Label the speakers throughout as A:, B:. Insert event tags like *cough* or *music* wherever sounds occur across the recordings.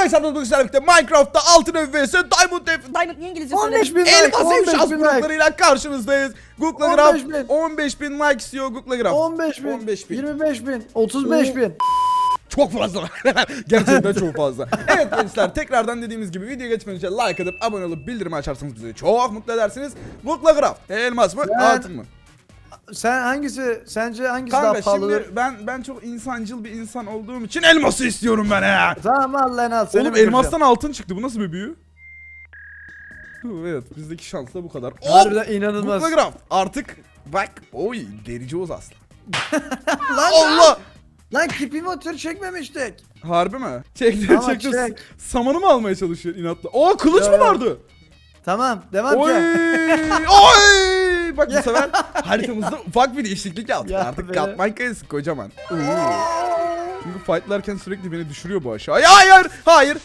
A: Arkadaşlar bugün sizlerle birlikte Minecraft'ta altın ev vs Diamond ev
B: Diamond niye İngilizce
C: 15
B: söyledin?
C: bin like,
A: Elmas ev
C: 15
A: şans
C: bin like.
A: bloklarıyla karşınızdayız. Google
C: 15
A: Graph
C: bin.
A: 15 bin like istiyor Google Graph.
C: 15 bin,
A: 15 bin.
C: 25 bin, 35 bin.
A: Çok fazla. *laughs* Gerçekten *laughs* çok fazla. Evet gençler tekrardan dediğimiz gibi video geçmeden önce like atıp abone olup bildirimi açarsanız bizi çok mutlu edersiniz. Google Graph elmas mı
C: Ben-
A: altın mı?
C: Sen hangisi, sence hangisi
A: Kanka
C: daha pahalıdır?
A: şimdi ben ben çok insancıl bir insan olduğum için elması istiyorum ben he.
C: Tamam al lan al seni
A: Oğlum elmastan altın çıktı. Bu nasıl bir büyü? Evet bizdeki şans da bu kadar.
C: Harbiden
A: Hop!
C: inanılmaz.
A: Google Graph artık bak oy derici Oğuz aslan. *laughs*
C: Lan,
A: Allah!
C: Lan kipi motor çekmemiştik.
A: Harbi mi? Çekti
C: Ama
A: çekti.
C: çek.
A: Samanı mı almaya çalışıyor inatla? Oo kılıç
C: Yo,
A: mı vardı?
C: Tamam devam
A: Oy!
C: ki.
A: Oy! Bak bu sefer haritamızda *laughs* ufak bir değişiklik yaptık.
C: Ya
A: Artık
C: be.
A: katman kayası kocaman. Çünkü fightlarken sürekli beni düşürüyor bu aşağıya. Hayır! Hayır!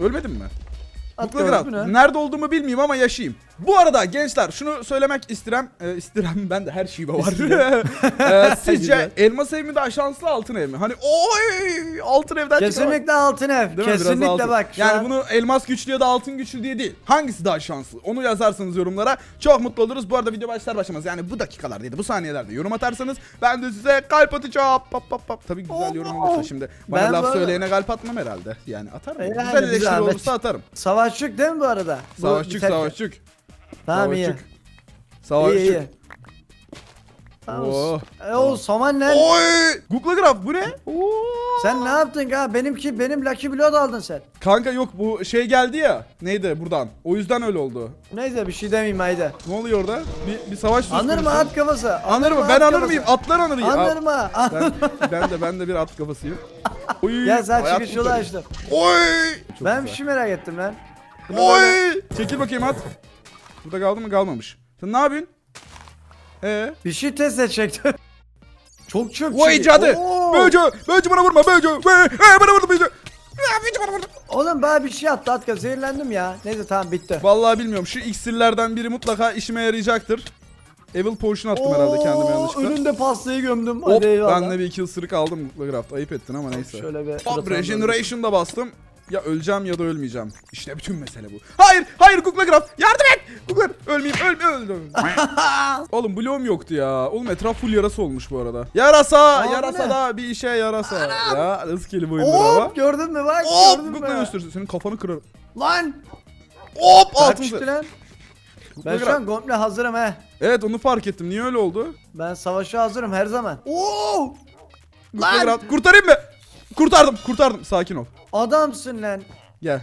A: Ölmedim mi?
C: At mü?
A: Nerede olduğumu bilmiyorum ama yaşayayım. Bu arada gençler şunu söylemek istirem. E, istirem *laughs* ben de her şeyime var. *laughs* e, sizce
C: Güzel.
A: elmas ev mi daha şanslı altın ev mi? Hani oy altın evden çıkan-
C: Kesinlikle altın ev.
A: Değil mi? Biraz
C: Kesinlikle
A: altın.
C: bak. şu
A: Yani
C: an-
A: bunu elmas güçlü ya da altın güçlü diye değil. Hangisi daha şanslı? Onu yazarsanız yorumlara çok mutlu oluruz. Bu arada video başlar başlamaz yani bu dakikalardaydı, bu saniyelerde yorum atarsanız ben de size kalp atacağım. Pap pap pap. Tabii güzel yorum olursa şimdi. Bana
C: Ben
A: laf
C: bu-
A: söyleyene kalp atmam herhalde. Yani atarım.
C: Yani
A: güzel eleştiri
C: zahmet.
A: olursa atarım.
C: Savaşçık değil mi bu arada? Bu
A: Savaşçık
C: biterken.
A: savaşçık.
C: Tamam iyi.
A: Savaşçık.
C: İyi
A: Savaşçık.
C: iyi. Tamam.
A: Oo.
C: E o saman ne?
A: Oy! Google Graph bu ne? Oo.
C: Sen ne yaptın ha? Benimki benim Lucky Blood aldın sen.
A: Kanka yok bu şey geldi ya. Neydi buradan? O yüzden öyle oldu.
C: Neyse bir şey demeyeyim haydi.
A: Ne oluyor orada? Bir, bir savaş söz
C: Anır mı
A: konusu.
C: at kafası?
A: Anır mı?
C: at
A: Ben anır
C: kafası.
A: mıyım? Atlar anır ya.
C: Anır mı?
A: Ben, ben de ben de bir at kafasıyım. Oy,
C: Gel sen
A: hayat
C: çıkış yolu
A: kurtarıyor. Oy! Çok
C: Ben bir
A: güzel.
C: şey merak ettim lan.
A: Oy! Çekil bakayım at. Burada kaldı mı? Kalmamış. Sen ne yapıyorsun? Ee?
C: Bir şey test edecektim. Çok çok
A: Vay cadı! Böcü! Böcü bana vurma böcü! Ve- e, bana vurdu böcü! Böcü bana vurdu!
C: Oğlum bana bir şey attı Atka zehirlendim ya. Neyse tamam bitti.
A: Vallahi bilmiyorum. Şu iksirlerden biri mutlaka işime yarayacaktır. Evil Potion attım herhalde kendime yanlışlıkla.
C: Önünde pastayı gömdüm.
A: Hop
C: Hadi eyvallah.
A: ben de bir iki ısırık aldım Graft. Ayıp ettin ama neyse.
C: Şöyle bir
A: Hop Regeneration da bastım. Ya öleceğim ya da ölmeyeceğim. İşte bütün mesele bu. Hayır, hayır Google Graph. Yardım et. Ölmeyeyim, ölme öldüm. *laughs* Oğlum bloğum yoktu ya. Oğlum etraf full yarasa olmuş bu arada. Yarasa,
C: Aa, bu
A: yarasa
C: ne?
A: da bir işe yarasa. Ya nasıl kelime oyundur ama.
C: Hop gördün mü bak
A: Hop
C: gördün mü?
A: gösterirsin. Senin kafanı kırarım.
C: Lan!
A: Hop altın.
C: lan? Ben şu an komple hazırım he.
A: Evet onu fark ettim. Niye öyle oldu?
C: Ben savaşa hazırım her zaman. Oo! Lan!
A: Kurtarayım mı? Kurtardım, kurtardım. Sakin ol.
C: Adamsın lan.
A: Gel.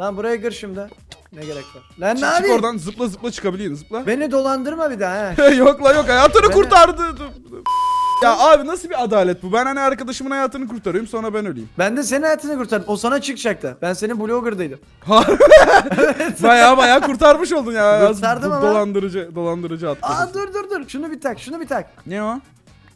C: Lan buraya gir şimdi. Ne gerek var? Lan ne
A: Çık, oradan zıpla zıpla çıkabiliyorsun zıpla.
C: Beni dolandırma bir daha he. *laughs*
A: yok la yok hayatını kurtardı. Ya abi nasıl bir adalet bu? Ben hani arkadaşımın hayatını kurtarıyorum sonra ben öleyim.
C: Ben de senin hayatını kurtardım. O sana çıkacaktı. Ben senin blogger'daydım. *laughs*
A: baya baya kurtarmış oldun ya.
C: Kurtardım ama.
A: Dolandırıcı dolandırıcı attı.
C: Aa dur dur dur. Şunu bir tak. Şunu bir tak.
A: Ne o?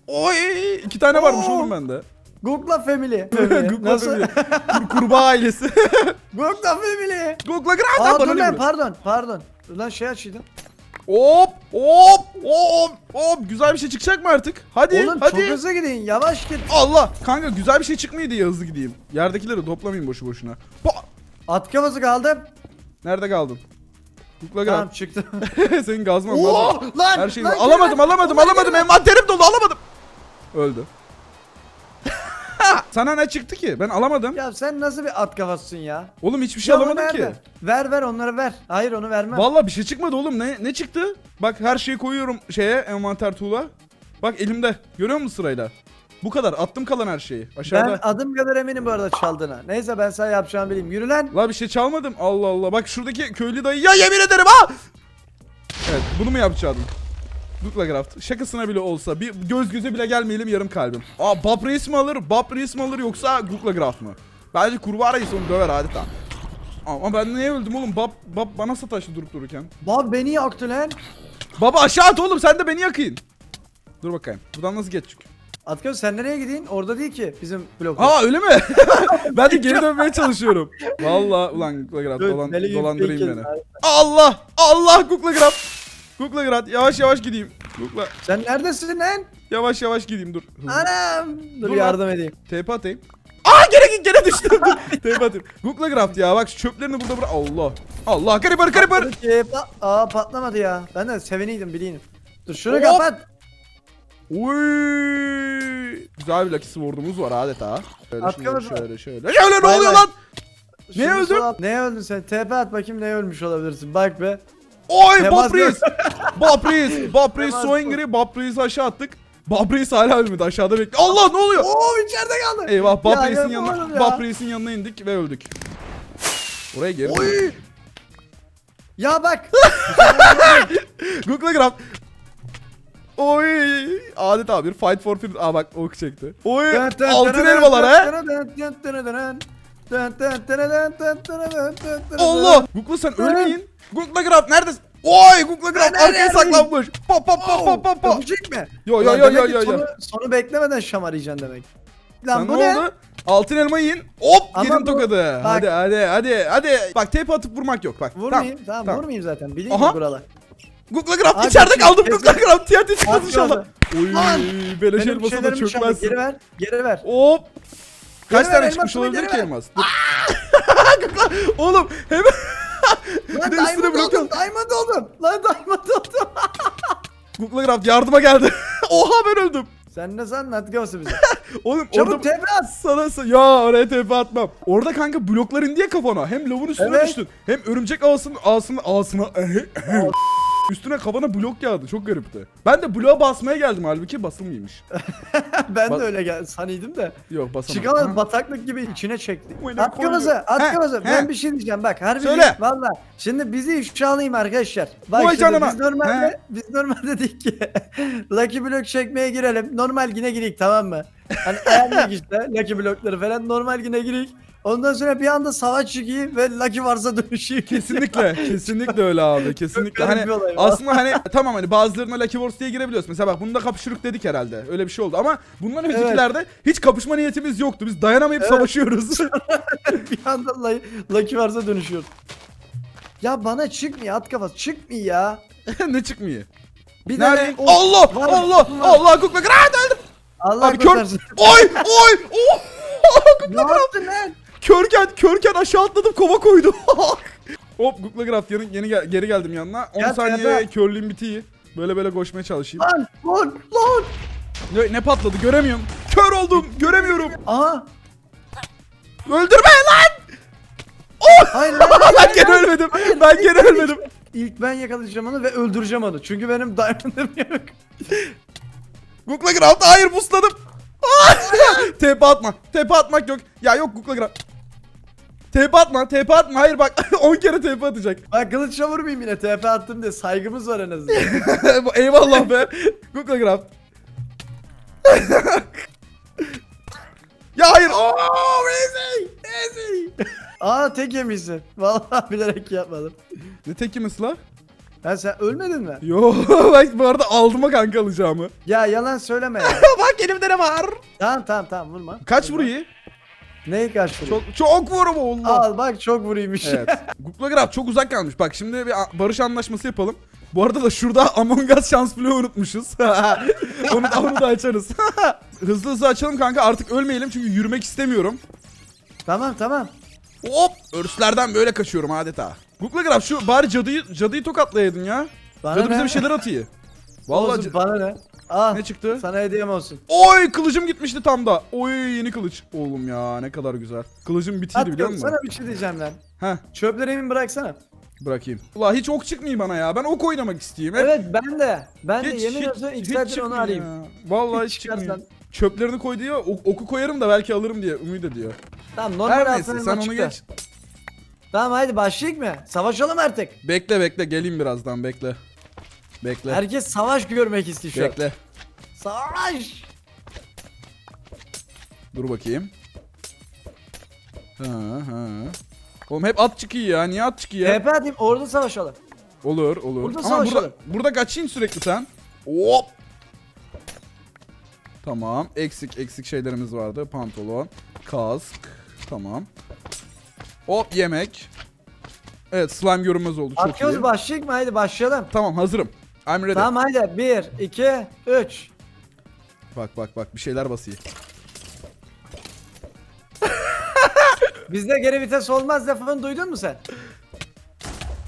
A: Oy iki tane varmış
C: Oo.
A: oğlum bende.
C: Google'a family. *laughs*
A: Google'a
C: Nasıl?
A: family. Kur- kurbağa ailesi. *laughs*
C: Google'a family.
A: Google'a
C: Aa dur lan
A: vuruyor?
C: pardon pardon. Dur lan şey açıyordum.
A: Hop hop hop hop güzel bir şey çıkacak mı artık? Hadi
C: Oğlum
A: hadi.
C: çok hızlı gidin yavaş git.
A: Allah kanka güzel bir şey çıkmıyor diye hızlı gideyim. Yerdekileri toplamayayım boşu boşuna. Pa!
C: At kafası kaldım.
A: Nerede kaldın? Gir.
C: Tamam çıktım. *laughs*
A: Senin gazman
C: Oo, lan,
A: Her şeyi
C: lan,
A: alamadım
C: gel
A: alamadım alamadım.
C: gel.
A: Envanterim dolu alamadım. Öldü. Sana ne çıktı ki? Ben alamadım.
C: ya sen nasıl bir at kafasısın ya?
A: Oğlum hiçbir şey
C: Ya
A: alamadım
C: nerede?
A: ki.
C: Ver ver onları ver. Hayır onu vermem.
A: Vallahi bir şey çıkmadı oğlum. Ne ne çıktı? Bak her şeyi koyuyorum şeye envanter tuğla. Bak elimde. Görüyor musun sırayla? Bu kadar. Attım kalan her şeyi. Aşağıda.
C: ben adım kadar eminim bu arada çaldığına. Neyse ben sana yapacağımı bileyim. Yürü lan.
A: La bir şey çalmadım. Allah Allah. Bak şuradaki köylü dayı. Ya yemin ederim ha. Evet bunu mu yapacaktım? Dukla Graft. Şakasına bile olsa bir göz göze bile gelmeyelim yarım kalbim. Aa Bab Reis mi alır? Bab Reis mi alır yoksa Dukla Graft mı? Bence kurbağa reis onu döver adeta. Ama ben niye öldüm oğlum? Bab, Bab bana sataştı durup dururken.
C: Bab beni yaktı lan.
A: Baba aşağı at oğlum sen de beni yakayım. Dur bakayım. Buradan nasıl geçecek?
C: Atköz sen nereye gideyim? Orada değil ki bizim blok.
A: Aa öyle mi? *laughs* ben de geri dönmeye çalışıyorum. Vallahi ulan Graft
C: Dur,
A: dolan, dolandırayım beni. Allah! Allah Kukla Grad. Kukla Grad yavaş yavaş gideyim. Kukla
C: Sen neredesin lan?
A: yavaş yavaş gideyim dur.
C: Anam. Dur,
A: Dur lan.
C: yardım edeyim.
A: TP atayım. Aa gene gene düştüm. *laughs* Tepe atayım. Google Craft ya bak şu çöplerini burada bırak. Allah. Allah creeper creeper.
C: Dur pa- Aa patlamadı ya. Ben de seviniydim bileyim. Dur şunu
A: Hop.
C: kapat.
A: Uy. Güzel bir Lucky Sword'umuz var adeta. Şöyle şöyle
C: kafası.
A: şöyle şöyle. Şöyle ne
C: Bay
A: oluyor
C: bay.
A: lan? Neye
C: Şunu
A: öldün?
C: sola- Neye öldün sen? TP at bakayım neye ölmüş olabilirsin. Bak be.
A: Oy
C: Temas.
A: Bapris. *laughs* Bapris
C: Temas
A: Soingri. Bapris'i aşağı attık. Bapris hala ölmedi aşağıda bekliyor. Allah ne oluyor?
C: Oo içeride kaldı.
A: Eyvah
C: Ya,
A: Bapris'in
C: yapamadım
A: yanına
C: ya.
A: Bapris'in yanına indik ve öldük. Oraya geri.
C: Oy. Ya bak. *laughs*
A: Google Craft. Oy. Adeta bir fight for fear. Aa bak ok çekti. Oy. Altın elmalar ha. Allah. Google sen ölmeyin. Google Craft neredesin? Oy Google
C: Ben
A: arkaya saklanmış. Pop pop pop pop pop pop.
C: Öpecek mi?
A: Yo, yo, yo, yo, yo.
C: Sonu, sonu beklemeden şamarayacaksın demek. Lan
A: Sen
C: bu
A: ne oldu? Altın elma yiyin. Hop
C: Ama
A: yedin
C: bu-
A: tokadı.
C: bak-
A: Hadi hadi hadi hadi. Bak tepe atıp vurmak yok bak.
C: Vurmayayım. Tamam,
A: tamam.
C: vurmayayım zaten. Bileyim buralar.
A: Google Craft
C: Abi,
A: içeride kaldım. Google Craft TNT çıkmaz inşallah. Oy beleş
C: Benim
A: elması da
C: şeylerimi çaldı.
A: çökmezsin.
C: Geri ver. Geri ver.
A: Hop. Kaç
C: Geri
A: tane
C: ver,
A: çıkmış
C: elmasımı
A: olabilir ki elmas? Dur. *laughs* Oğlum hemen
C: Lan
A: Bir de üstüne
C: diamond oldum. Diamond oldum. Lan diamond oldum. *laughs*
A: Google Craft yardıma geldi. *laughs* Oha ben öldüm.
C: Sen ne? Hadi görsün bizi.
A: Oğlum
C: Çabuk
A: orada
C: at.
A: sana sa- ya oraya tepe atmam. Orada kanka bloklar indi ya kafana. Hem lavun üstüne
C: Evet.
A: düştün. Hem örümcek ağasının ağasına ağasına üstüne kafana blok yağdı. Çok garipti. Ben de bloğa basmaya geldim halbuki basılmıymış. *laughs*
C: ben
A: Bak-
C: de öyle gel sanıydım da.
A: Yok basamadım.
C: Çıkamadım
A: Ha.
C: bataklık gibi içine çekti.
A: Bu ne
C: At
A: koyuyor? He, he.
C: Ben bir şey diyeceğim bak harbi
A: Söyle.
C: valla. Şimdi bizi ifşalayayım arkadaşlar. Bak
A: Vay
C: şimdi
A: canına.
C: biz normalde
A: He.
C: biz normalde dedik ki *laughs* Lucky Block çekmeye girelim. Normal yine girik tamam mı? Hani *laughs* ayarlayak işte Lucky Block'ları falan normal yine girik. Ondan sonra bir anda savaş çıkıyor ve Lucky Wars'a dönüşüyor.
A: Kesinlikle, *laughs* kesinlikle öyle abi. Kesinlikle.
C: garip
A: Hani
C: bir olay.
A: aslında hani *laughs* tamam hani bazılarına Lucky Wars diye girebiliyoruz. Mesela bak bunda kapışırık dedik herhalde. Öyle bir şey oldu ama bunların
C: Evet.
A: öncekilerde hiç kapışma niyetimiz yoktu. Biz dayanamayıp
C: Evet.
A: savaşıyoruz. *laughs*
C: bir anda Lucky Lucky Wars'a dönüşüyor. Ya bana çıkmıyor at kafası çıkmıyor ya.
A: ne çıkmıyor?
C: Bir
A: Nerede?
C: tane o-
A: Allah!
C: var,
A: Allah!
C: var.
A: Allah! Google Craft öldüm.
C: Allah
A: Abi kör.
C: kurtarsın.
A: Oy! Oy! Oh!
C: ne yaptın lan?
A: Körken körken aşağı atladım kova koydu. *laughs* Hop Google Craft yeni, yeni gel- geri geldim yanına. 10
C: Gel,
A: saniye
C: gel.
A: körlüğüm bitiyor. Böyle böyle koşmaya çalışayım.
C: Lan lan lan.
A: Ne, ne patladı göremiyorum. Kör oldum göremiyorum.
C: Aha.
A: Öldürme lan!
C: Hayır *laughs* lan.
A: ben gene ölmedim. Ben gene ölmedim.
C: İlk ben yakalayacağım onu ve öldüreceğim onu. Çünkü benim diamond'ım yok. *laughs*
A: Google Craft hayır busladım. TP atma. TP atmak yok. Ya yok Google Craft. TP atma, TP atma. Hayır bak *laughs* 10 kere TP atacak.
C: Ben kılıçla vurmayayım yine TP attım diye saygımız var en azından. *laughs*
A: Eyvallah be. Google Craft. *laughs* ya hayır. Oh, easy. Easy.
C: Aa tek yemişsin. Vallahi bilerek yapmadım.
A: Ne teki mesela?
C: Ha sen ölmedin mi?
A: Yo bak bu arada aldıma kanka alacağımı.
C: Ya yalan söyleme ya.
A: bak elimde ne var?
C: tamam tamam tamam vurma.
A: Kaç
C: Vurma.
A: vuruyor?
C: Neyi kaç vuruyor?
A: Çok çok vurum Allah.
C: Al bak çok vuruymuş.
A: Evet. *laughs* Google Graph çok uzak kalmış. Bak şimdi bir barış anlaşması yapalım. Bu arada da şurada *laughs* Among Us şans bloğu unutmuşuz. *laughs* onu, da, onu da açarız. hızlı hızlı açalım kanka artık ölmeyelim çünkü yürümek istemiyorum.
C: tamam tamam.
A: Hop örslerden böyle kaçıyorum adeta. Google Graph şu bari cadıyı, cadıyı tokatlayaydın ya.
C: Bana
A: Cadı
C: ne?
A: bize bir şeyler atıyor. Vallahi ca-
C: bana ne? Al.
A: ne çıktı?
C: Sana hediyem olsun.
A: Oy kılıcım gitmişti tam da. Oy yeni kılıç. Oğlum ya ne kadar güzel. Kılıcım bitiydi
C: At
A: biliyor musun?
C: sana bir şey diyeceğim lan.
A: Heh
C: Çöpleri emin bıraksana.
A: bırakayım. Ula hiç ok çıkmıyor bana ya. Ben ok oynamak isteyeyim. Hep
C: Evet ben de. Ben de
A: Hiç-
C: yemin
A: hiç-
C: ediyorum ilk onu arayayım.
A: ya. Vallahi hiç,
C: Hiç
A: çıkmıyor. Çöplerini koy diyor. ok- oku koyarım da belki alırım diye ümit ediyor.
C: Tamam normal
A: Her neyse sen onu geç.
C: Tamam hadi başlayalım mı? Savaşalım artık.
A: Bekle bekle geleyim birazdan bekle. Bekle.
C: Herkes savaş görmek istiyor şu an.
A: Bekle.
C: Savaş.
A: Dur bakayım. Ha ha. Oğlum hep at çıkıyor ya. Niye at çıkıyor ya?
C: TP atayım orada savaşalım.
A: Olur olur.
C: Burada
A: Ama
C: savaşalım.
A: burada, burada kaçayım sürekli sen. Hop. Tamam. Eksik eksik şeylerimiz vardı. Pantolon, kask. Tamam. Hop yemek. Evet slime görünmez oldu. Çok
C: Atıyoruz
A: iyi.
C: başlayalım mı? Hadi başlayalım.
A: Tamam hazırım. I'm ready.
C: Tamam hadi 1, 2, 3.
A: Bak bak bak bir şeyler basıyor. *laughs*
C: Bizde geri vites olmaz lafını duydun mu sen?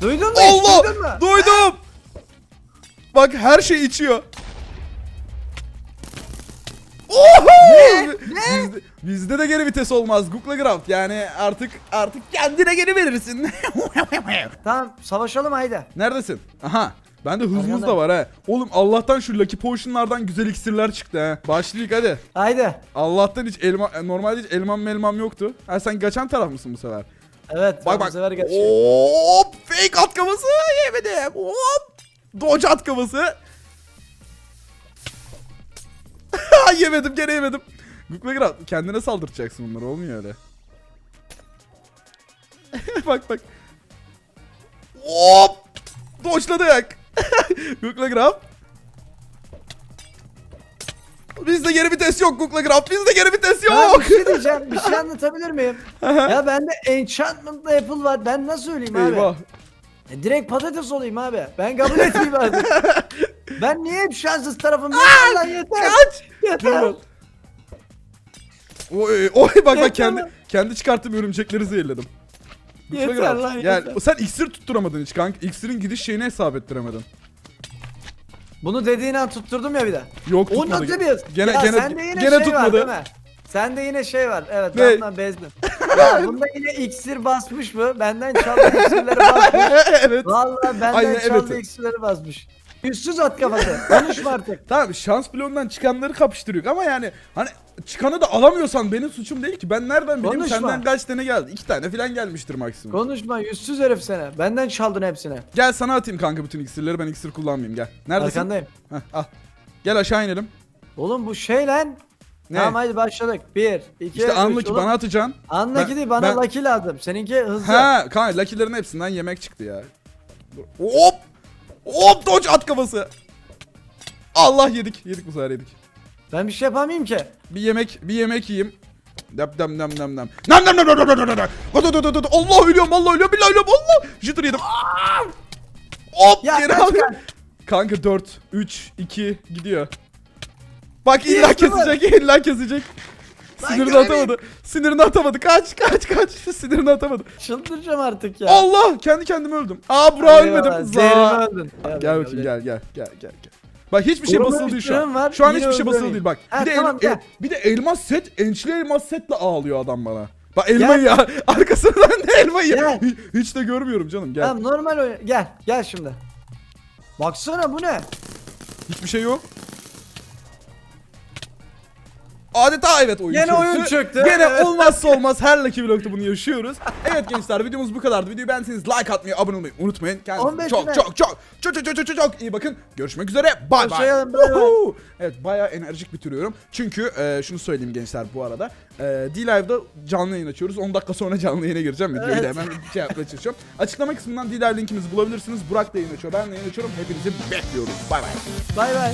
C: Duydun mu? hiç,
A: Allah!
C: Duydun mu?
A: Duydum! Bak her şey içiyor. Oho!
C: Ne?
A: Bizde, bizde de geri vites olmaz. Google Graft yani artık artık kendine geri verirsin. *laughs*
C: Tamam savaşalım haydi.
A: Neredesin? Aha. Bende hızımız da var ha. Oğlum Allah'tan şu Lucky Potion'lardan güzel iksirler çıktı ha. Başlayık hadi.
C: Haydi.
A: Allah'tan hiç elma normalde hiç elmam melmam yoktu. Ha sen kaçan taraf mısın bu sefer?
C: Evet.
A: Bak
C: bu
A: bak.
C: sefer kaçıyor.
A: Hop! Fake at kafası yemedim. Hop! Dodge at kafası. *laughs* yemedim gene yemedim. Google Grab kendine saldıracaksın bunları olmuyor öyle. *laughs* bak bak. Hop! Dodge'ladık. *laughs* Google Grab. Bizde geri vites yok Google Grab. Bizde geri vites
C: Ben
A: yok.
C: bir şey diyeceğim. Bir şey anlatabilir miyim? *laughs* ya bende Enchantment'la Apple var. Ben nasıl söyleyeyim abi?
A: Eyvah.
C: E, direkt patates olayım abi. Ben kabul *laughs* etmeyeyim artık. ben niye hep şanssız tarafım? Allah yeter.
A: Kaç!
C: Yeter.
A: Oy, oy bak bak kendi
C: lan.
A: kendi çıkarttığım örümcekleri zehirledim.
C: Yeter
A: Bak,
C: lan,
A: Gel.
C: yeter.
A: Sen iksir tutturamadın hiç kanka. İksirin gidiş şeyini hesap ettiremedin.
C: Bunu dediğin an tutturdum ya bir de.
A: Yok
C: O
A: tutmadı.
C: nasıl bir?
A: Gene
C: ya
A: gene
C: sende yine
A: gene
C: şey var
A: tutmadı.
C: değil mi? Sende yine şey var. Evet
A: Ne?
C: ben bundan bezdim. ya *laughs* bunda yine iksir basmış mı? Benden çaldığı iksirleri basmış. *laughs*
A: evet.
C: Vallahi benden
A: Aynen,
C: çaldığı
A: evet.
C: iksirleri basmış. Yüzsüz at kafası. *laughs* Konuşma artık.
A: Tamam şans bloğundan çıkanları kapıştırıyor ama yani hani çıkanı da alamıyorsan benim suçum değil ki. Ben nereden bileyim
C: Konuşma.
A: senden kaç tane geldi? İki tane falan gelmiştir maksimum.
C: Konuşma yüzsüz herif seni. Benden çaldın hepsini.
A: Gel sana atayım kanka bütün iksirleri ben iksir kullanmayayım gel. Neredesin?
C: Arkandayım.
A: Heh, al. Gel aşağı inelim.
C: Oğlum bu şey lan.
A: Ne?
C: Tamam hadi başladık. Bir, iki,
A: İşte
C: üç.
A: anlık
C: Oğlum,
A: bana atacaksın.
C: Anlaki
A: Ben-
C: değil bana
A: ben-
C: lucky lazım. Seninki hızlı.
A: Ha kanka Lucky'lerin hepsinden yemek çıktı ya. Hop! Hop dodge at kafası. Allah yedik. Yedik bu sefer yedik.
C: Ben bir şey yapamayayım ki.
A: Bir yemek bir yemek yiyeyim. Dem dem dem dem dem. Nam nam nam nam nam nam nam. Allah ölüyorum vallahi ölüyorum billahi ölüyorum Allah. Jitter yedim. Hop
C: Ya
A: geri al. Kanka 4 3 2 gidiyor. Bak illa kesecek illa kesecek. Sinirini atamadı. Sinirini atamadı. Kaç kaç kaç. *laughs* Sinirini atamadı.
C: Çıldıracağım artık ya.
A: Allah kendi kendime öldüm. Aa bura ölmedim.
C: Eyvallah,
A: Za.
C: Zehrimi öldün.
A: Gel bakayım gel gel gel gel gel. Bak hiçbir şey
C: Koruma
A: basılı değil şu an.
C: üstünüm var,
A: şu an
C: yine
A: hiçbir şey basılı
C: öldüremeyim.
A: değil bak.
C: Ha,
A: bir de
C: tamam,
A: el-
C: gel.
A: el- bir de elmas set, ençli elmas setle ağlıyor adam bana. Bak elmayı ya. *laughs* Arkasından da elmayı.
C: Gel.
A: Hiç, *laughs* hiç de görmüyorum canım gel.
C: Tamam normal oyna. Gel gel şimdi. Baksana bu ne?
A: Hiçbir şey yok. Adeta evet oyun
C: Gene
A: çöktü.
C: oyun çöktü,
A: Gene
C: evet.
A: olmazsa olmaz her Lucky Vlog'da bunu yaşıyoruz. Evet gençler videomuz bu kadardı. Videoyu beğendiyseniz like atmayı, abone olmayı unutmayın. Kendinize
C: 15
A: çok
C: bine.
A: çok çok çok çok çok çok çok iyi bakın. Görüşmek üzere. Bay bay. Evet bayağı enerjik bitiriyorum. Çünkü e, şunu söyleyeyim gençler bu arada. E, D-Live'da canlı yayın açıyoruz. 10 dakika sonra canlı yayına gireceğim. Videoyu da
C: Evet.
A: hemen şey yapmaya çalışıyorum. Açıklama kısmından D-Live linkimizi bulabilirsiniz. Burak da yayın açıyor. Ben de yayın açıyorum. Hepinizi bekliyoruz. Bay bay.
C: Bay bay.